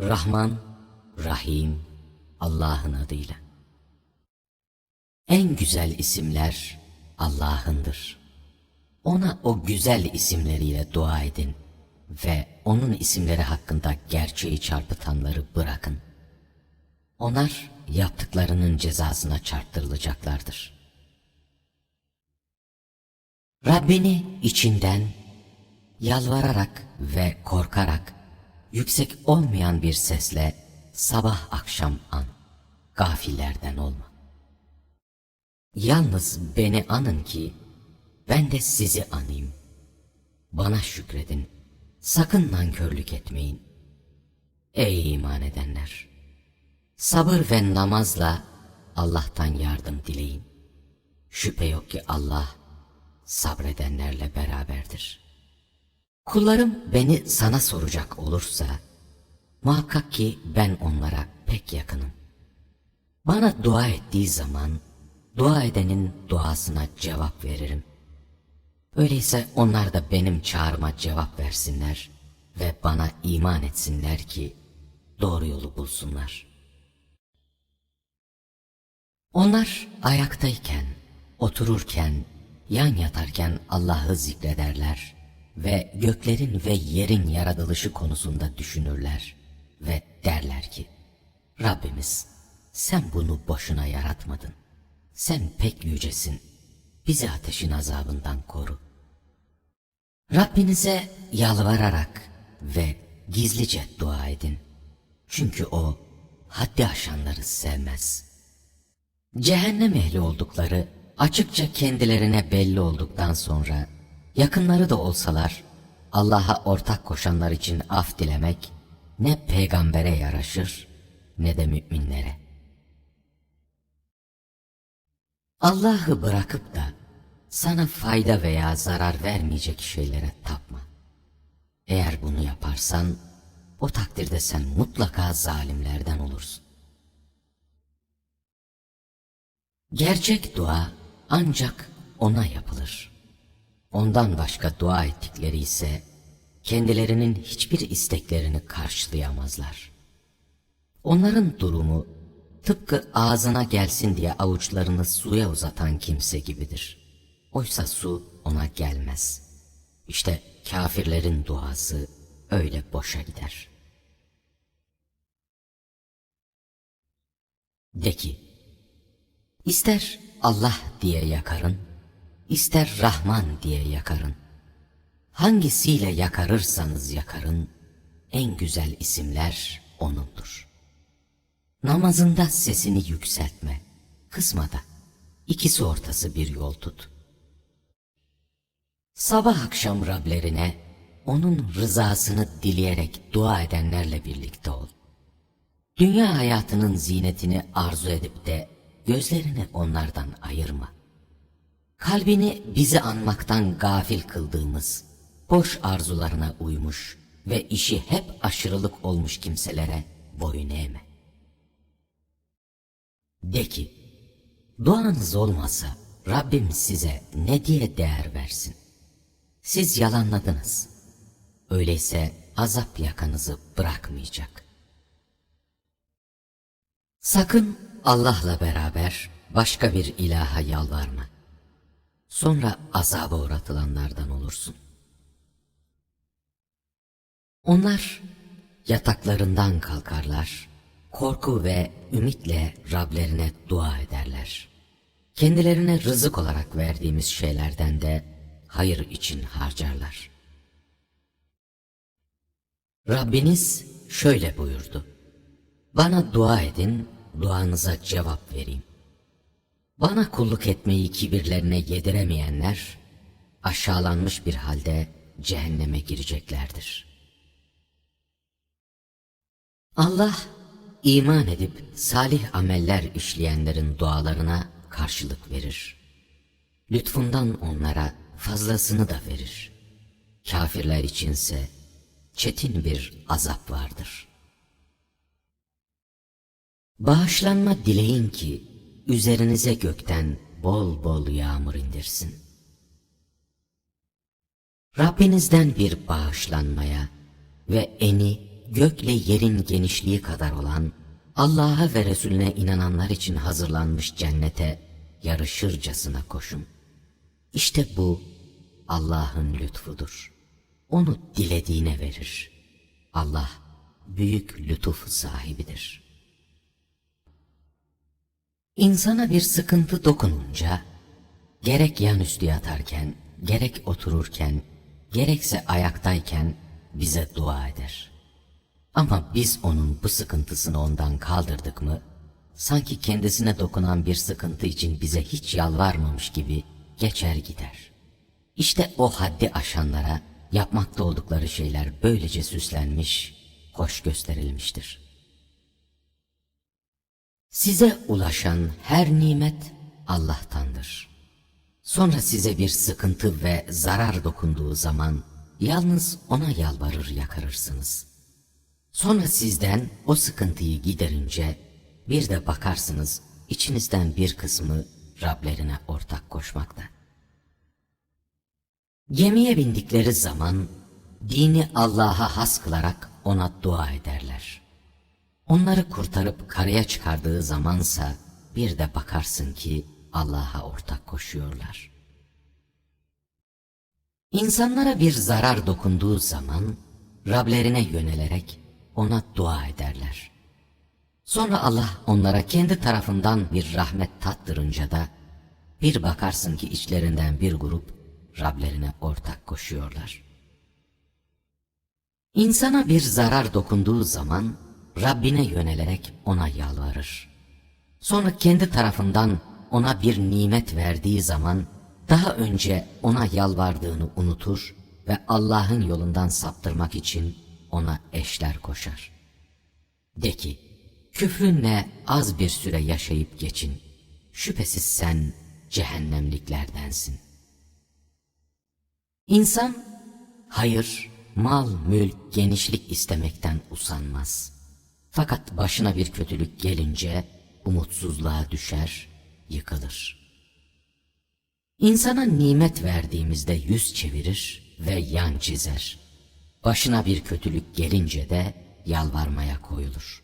Rahman, Rahim, Allah'ın adıyla. En güzel isimler Allah'ındır. Ona o güzel isimleriyle dua edin ve onun isimleri hakkında gerçeği çarpıtanları bırakın. Onlar yaptıklarının cezasına çarptırılacaklardır. Rabbini içinden yalvararak ve korkarak yüksek olmayan bir sesle sabah akşam an. Gafillerden olma. Yalnız beni anın ki ben de sizi anayım. Bana şükredin. Sakın nankörlük etmeyin. Ey iman edenler! Sabır ve namazla Allah'tan yardım dileyin. Şüphe yok ki Allah sabredenlerle beraberdir. Kullarım beni sana soracak olursa, muhakkak ki ben onlara pek yakınım. Bana dua ettiği zaman, dua edenin duasına cevap veririm. Öyleyse onlar da benim çağrıma cevap versinler ve bana iman etsinler ki doğru yolu bulsunlar. Onlar ayaktayken, otururken, yan yatarken Allah'ı zikrederler ve göklerin ve yerin yaratılışı konusunda düşünürler ve derler ki, Rabbimiz sen bunu boşuna yaratmadın. Sen pek yücesin. Bizi ateşin azabından koru. Rabbinize yalvararak ve gizlice dua edin. Çünkü o haddi aşanları sevmez. Cehennem ehli oldukları açıkça kendilerine belli olduktan sonra yakınları da olsalar Allah'a ortak koşanlar için af dilemek ne peygambere yaraşır ne de müminlere. Allah'ı bırakıp da sana fayda veya zarar vermeyecek şeylere tapma. Eğer bunu yaparsan o takdirde sen mutlaka zalimlerden olursun. Gerçek dua ancak ona yapılır. Ondan başka dua ettikleri ise kendilerinin hiçbir isteklerini karşılayamazlar. Onların durumu tıpkı ağzına gelsin diye avuçlarını suya uzatan kimse gibidir. Oysa su ona gelmez. İşte kafirlerin duası öyle boşa gider. De ki, ister Allah diye yakarın, ister Rahman diye yakarın. Hangisiyle yakarırsanız yakarın, en güzel isimler O'nundur. Namazında sesini yükseltme, kısma da, ikisi ortası bir yol tut. Sabah akşam Rablerine, O'nun rızasını dileyerek dua edenlerle birlikte ol. Dünya hayatının zinetini arzu edip de gözlerini onlardan ayırma. Kalbini bizi anmaktan gafil kıldığımız, boş arzularına uymuş ve işi hep aşırılık olmuş kimselere boyun eğme. De ki, duanız olmasa Rabbim size ne diye değer versin? Siz yalanladınız. Öyleyse azap yakanızı bırakmayacak. Sakın Allah'la beraber başka bir ilaha yalvarma. Sonra azaba uğratılanlardan olursun. Onlar yataklarından kalkarlar, korku ve ümitle Rablerine dua ederler. Kendilerine rızık olarak verdiğimiz şeylerden de hayır için harcarlar. Rabbiniz şöyle buyurdu. Bana dua edin, duanıza cevap vereyim. Bana kulluk etmeyi kibirlerine yediremeyenler, aşağılanmış bir halde cehenneme gireceklerdir. Allah, iman edip salih ameller işleyenlerin dualarına karşılık verir. Lütfundan onlara fazlasını da verir. Kafirler içinse çetin bir azap vardır. Bağışlanma dileyin ki üzerinize gökten bol bol yağmur indirsin. Rabbinizden bir bağışlanmaya ve eni gökle yerin genişliği kadar olan Allah'a ve Resulüne inananlar için hazırlanmış cennete yarışırcasına koşun. İşte bu Allah'ın lütfudur. Onu dilediğine verir. Allah büyük lütuf sahibidir. İnsana bir sıkıntı dokununca, gerek yanüstü yatarken, gerek otururken, gerekse ayaktayken bize dua eder. Ama biz onun bu sıkıntısını ondan kaldırdık mı, sanki kendisine dokunan bir sıkıntı için bize hiç yalvarmamış gibi geçer gider. İşte o haddi aşanlara yapmakta oldukları şeyler böylece süslenmiş, hoş gösterilmiştir. Size ulaşan her nimet Allah'tandır. Sonra size bir sıkıntı ve zarar dokunduğu zaman yalnız ona yalvarır yakarırsınız. Sonra sizden o sıkıntıyı giderince bir de bakarsınız içinizden bir kısmı Rablerine ortak koşmakta. Gemiye bindikleri zaman dini Allah'a has kılarak ona dua ederler. Onları kurtarıp karaya çıkardığı zamansa bir de bakarsın ki Allah'a ortak koşuyorlar. İnsanlara bir zarar dokunduğu zaman Rablerine yönelerek ona dua ederler. Sonra Allah onlara kendi tarafından bir rahmet tattırınca da bir bakarsın ki içlerinden bir grup Rablerine ortak koşuyorlar. İnsana bir zarar dokunduğu zaman Rabbine yönelerek ona yalvarır. Sonra kendi tarafından ona bir nimet verdiği zaman daha önce ona yalvardığını unutur ve Allah'ın yolundan saptırmak için ona eşler koşar. De ki, küfrünle az bir süre yaşayıp geçin. Şüphesiz sen cehennemliklerdensin. İnsan, hayır, mal, mülk, genişlik istemekten usanmaz. Fakat başına bir kötülük gelince umutsuzluğa düşer, yıkılır. İnsana nimet verdiğimizde yüz çevirir ve yan çizer. Başına bir kötülük gelince de yalvarmaya koyulur.